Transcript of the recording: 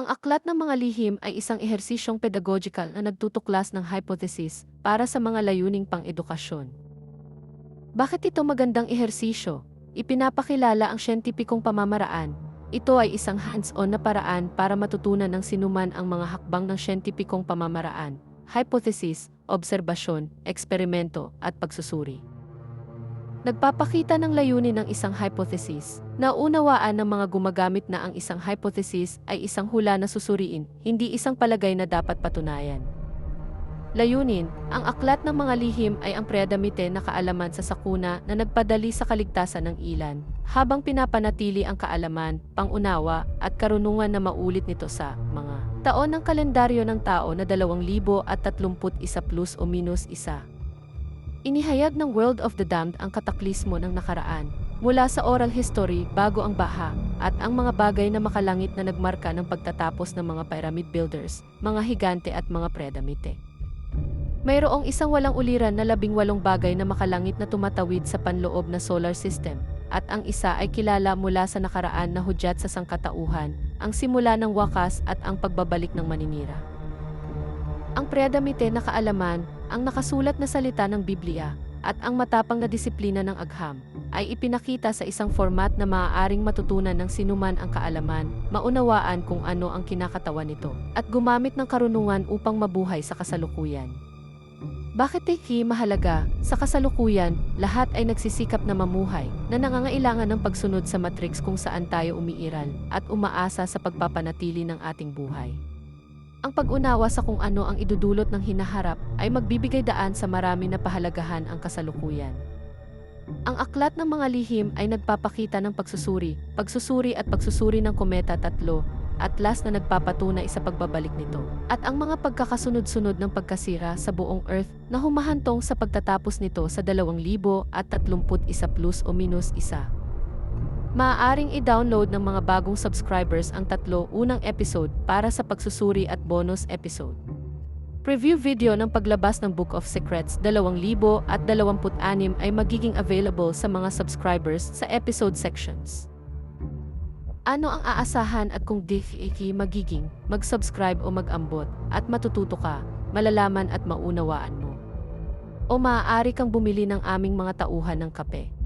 Ang aklat ng mga lihim ay isang ehersisyong pedagogikal na nagtutuklas ng hypothesis para sa mga layuning pang-edukasyon. Bakit ito magandang ehersisyo? Ipinapakilala ang siyentipikong pamamaraan. Ito ay isang hands-on na paraan para matutunan ng sinuman ang mga hakbang ng siyentipikong pamamaraan, hypothesis, obserbasyon, eksperimento, at pagsusuri. Nagpapakita ng layunin ng isang hypothesis. Naunawaan ng mga gumagamit na ang isang hypothesis ay isang hula na susuriin, hindi isang palagay na dapat patunayan. Layunin, ang aklat ng mga lihim ay ang preadamite na kaalaman sa sakuna na nagpadali sa kaligtasan ng ilan, habang pinapanatili ang kaalaman, pangunawa, at karunungan na maulit nito sa mga taon ng kalendaryo ng tao na 2031 plus o minus isa. Inihayag ng World of the Damned ang kataklismo ng nakaraan, mula sa oral history bago ang baha, at ang mga bagay na makalangit na nagmarka ng pagtatapos ng mga pyramid builders, mga higante at mga predamite. Mayroong isang walang uliran na labing walong bagay na makalangit na tumatawid sa panloob na solar system, at ang isa ay kilala mula sa nakaraan na hudyat sa sangkatauhan, ang simula ng wakas at ang pagbabalik ng maninira. Ang predamite na kaalaman, ang nakasulat na salita ng Biblia, at ang matapang na disiplina ng agham, ay ipinakita sa isang format na maaaring matutunan ng sinuman ang kaalaman, maunawaan kung ano ang kinakatawan nito, at gumamit ng karunungan upang mabuhay sa kasalukuyan. Bakit Teki mahalaga? Sa kasalukuyan, lahat ay nagsisikap na mamuhay, na nangangailangan ng pagsunod sa matrix kung saan tayo umiiral, at umaasa sa pagpapanatili ng ating buhay. Ang pag-unawa sa kung ano ang idudulot ng hinaharap ay magbibigay daan sa marami na pahalagahan ang kasalukuyan. Ang aklat ng mga lihim ay nagpapakita ng pagsusuri, pagsusuri at pagsusuri ng kometa tatlo, atlas na nagpapatunay sa pagbabalik nito, at ang mga pagkakasunod-sunod ng pagkasira sa buong Earth na humahantong sa pagtatapos nito sa 2031 plus o minus isa. Maaaring i-download ng mga bagong subscribers ang tatlo unang episode para sa pagsusuri at bonus episode. Preview video ng paglabas ng Book of Secrets 2026 ay magiging available sa mga subscribers sa episode sections. Ano ang aasahan at kung di iki magiging mag-subscribe o mag-ambot at matututo ka, malalaman at maunawaan mo. O maaari kang bumili ng aming mga tauhan ng kape.